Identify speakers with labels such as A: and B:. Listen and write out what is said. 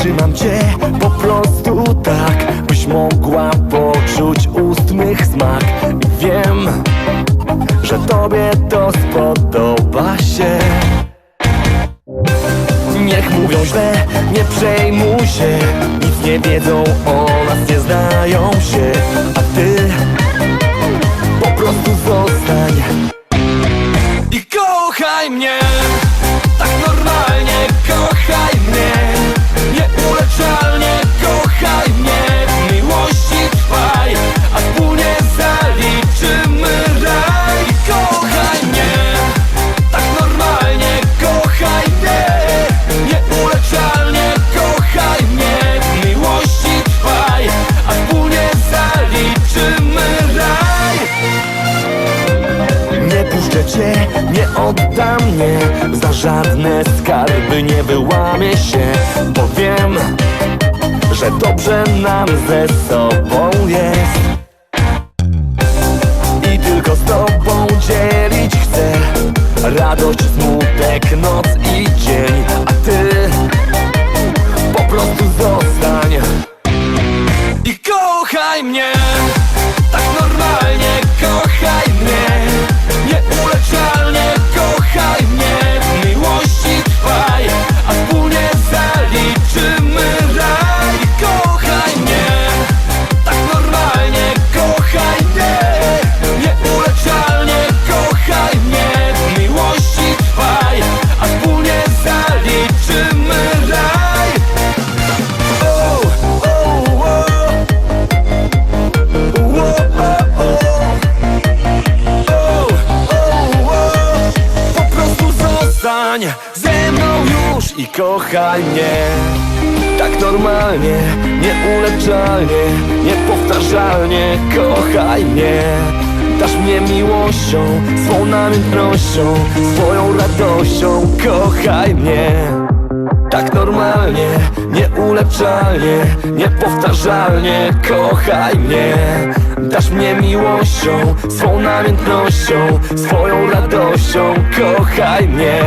A: Trzymam cię po prostu tak Byś mogła poczuć ust mych smak. I wiem, że tobie to spodoba się. Niech mówią źle, nie przejmuj się. Nic nie wiedzą o nas, nie znają się. A ty po prostu zostań. I kochaj mnie nie oddam mnie Za żadne skarby nie wyłamię się Bo wiem, że dobrze nam ze sobą jest. I tylko z tobą dzielić chcę. Radość, smutek, noc i dzień. A ty po prostu zostań. I kochaj mnie zostań ze mną już i kochaj mnie. Tak normalnie, nieuleczalnie, niepowtarzalnie. Kochaj mnie. Dasz mnie miłością, swą namiętnością, swoją radością. Kochaj mnie. Tak normalnie, nieuleczalnie, niepowtarzalnie. Kochaj mnie. Dasz mnie miłością, swą namiętnością, swoją radością. Kochaj mnie